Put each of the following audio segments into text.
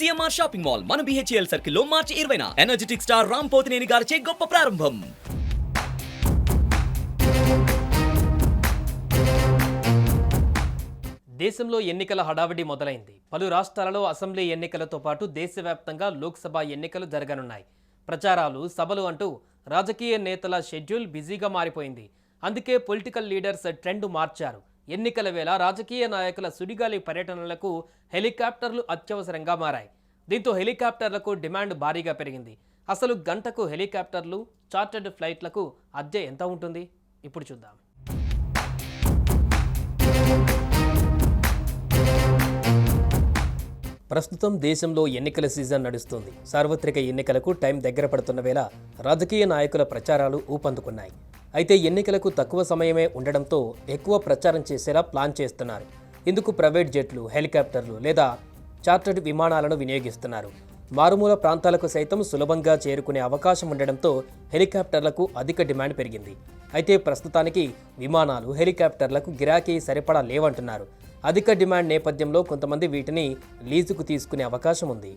CMR shopping mall. మన BHEL సర్కిల్లో మార్చి ఇరవైన. ఎనర్జెటిక్ స్టార్ రామ్ పోతినేని గారిచే గొప్ప ప్రారంభం. దేశంలో ఎన్నికల హడావిడి మొదలైంది. పలు రాష్ట్రాలలో అసెంబ్లీ ఎన్నికలతో పాటు దేశవ్యాప్తంగా లోక్సభ ఎన్నికలు జరగనున్నాయి. ప్రచారాలు సభలు అంటూ రాజకీయ నేతల షెడ్యూల్ బిజీగా మారిపోయింది. అందుకే పొలిటికల్ లీడర్స్ ట్రెండ్ మార్చారు. ఎన్నికల వేళ రాజకీయ నాయకుల సుడిగాలి పర్యటనలకు హెలికాప్టర్లు అత్యవసరంగా మారాయి. దీంతో హెలికాప్టర్లకు డిమాండ్ భారీగా పెరిగింది. అసలు గంటకు హెలికాప్టర్లు చార్టర్డ్ ఫ్లైట్లకు అద్దె ఎంత ఉంటుంది? ఇప్పుడు చూద్దాం. ప్రస్తుతం దేశంలో ఎన్నికల సీజన్ నడుస్తుంది. సార్వత్రిక ఎన్నికలకు టైం దగ్గర పడుతున్న వేళ రాజకీయ నాయకుల ప్రచారాలు ఊపందుకున్నాయి. అయితే ఎన్నికలకు తక్కువ సమయమే ఉండడంతో ఎక్కువ ప్రచారం చేసేలా ప్లాన్ చేస్తున్నారు. ఇందుకు ప్రైవేట్ జెట్లు హెలికాప్టర్లు లేదా చార్టర్డ్ విమానాలను వినియోగిస్తున్నారు. మారుమూల ప్రాంతాలకు సైతం సులభంగా చేరుకునే అవకాశం ఉండడంతో హెలికాప్టర్లకు అధిక డిమాండ్ పెరిగింది. అయితే ప్రస్తుతానికి విమానాలు హెలికాప్టర్లకు గిరాకీ సరిపడా లేవంటున్నారు. అధిక డిమాండ్ నేపథ్యంలో కొంతమంది వీటిని లీజుకు తీసుకునే అవకాశం ఉంది.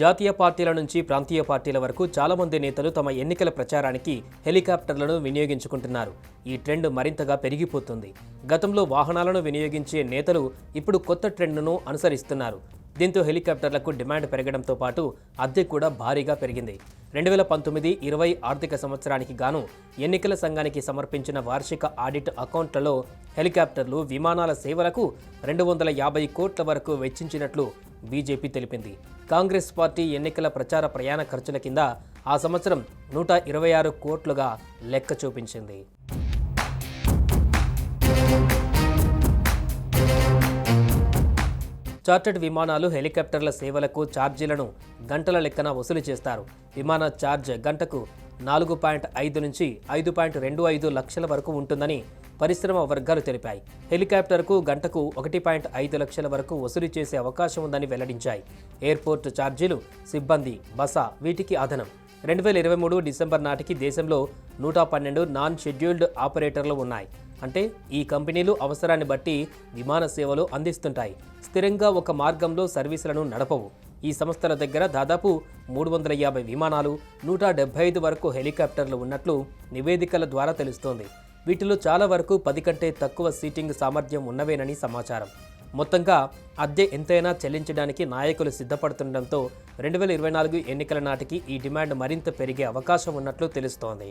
జాతీయ పార్టీల నుంచి ప్రాంతీయ పార్టీల వరకు చాలామంది నేతలు తమ ఎన్నికల ప్రచారానికి హెలికాప్టర్లను వినియోగించుకుంటున్నారు. ఈ ట్రెండ్ మరింతగా పెరిగిపోతుంది. గతంలో వాహనాలను వినియోగించే నేతలు ఇప్పుడు కొత్త ట్రెండ్ను అనుసరిస్తున్నారు. దీంతో హెలికాప్టర్లకు డిమాండ్ పెరగడంతో పాటు అద్దె కూడా భారీగా పెరిగింది. రెండు వేల పంతొమ్మిది ఇరవై ఆర్థిక సంవత్సరానికి గాను ఎన్నికల సంఘానికి సమర్పించిన వార్షిక ఆడిట్ అకౌంట్లలో హెలికాప్టర్లు విమానాల సేవలకు రెండు వందల యాభై కోట్ల వరకు వెచ్చించినట్లు బీజేపీ తెలిపింది. కాంగ్రెస్ పార్టీ ఎన్నికల ప్రచార ప్రయాణ ఖర్చుల కింద ఆ సంవత్సరం నూట ఇరవై ఆరు కోట్లుగా లెక్క చూపించింది. చార్టర్డ్ విమానాలు హెలికాప్టర్ల సేవలకు ఛార్జీలను గంటల లెక్కన వసూలు చేస్తారు. విమాన ఛార్జ్ గంటకు నాలుగు పాయింట్ ఐదు నుంచి ఐదు పాయింట్ రెండు ఐదు లక్షల వరకు ఉంటుందని పరిశ్రమ వర్గాలు తెలిపాయి. హెలికాప్టర్కు గంటకు ఒకటి పాయింట్ ఐదు లక్షల వరకు వసూలు చేసే అవకాశం ఉందని వెల్లడించాయి. ఎయిర్పోర్ట్ ఛార్జీలు సిబ్బంది బస వీటికి అదనం. రెండు వేల ఇరవై మూడు డిసెంబర్ నాటికి దేశంలో నూట పన్నెండు నాన్ షెడ్యూల్డ్ ఆపరేటర్లు ఉన్నాయి. అంటే ఈ కంపెనీలు అవసరాన్ని బట్టి విమాన సేవలు అందిస్తుంటాయి. స్థిరంగా ఒక మార్గంలో సర్వీసులను నడపవు. ఈ సంస్థల దగ్గర దాదాపు మూడు వందల యాభై విమానాలు నూట డెబ్బై ఐదు వరకు హెలికాప్టర్లు ఉన్నట్లు నివేదికల ద్వారా తెలుస్తోంది. వీటిలో చాలా వరకు పది కంటే తక్కువ సీటింగ్ సామర్థ్యం ఉన్నవేనని సమాచారం. మొత్తంగా అద్దె ఎంతైనా చెల్లించడానికి నాయకులు సిద్ధపడుతుండటంతో రెండు వేల ఇరవై నాలుగు ఎన్నికల నాటికి ఈ డిమాండ్ మరింత పెరిగే అవకాశం ఉన్నట్లు తెలుస్తోంది.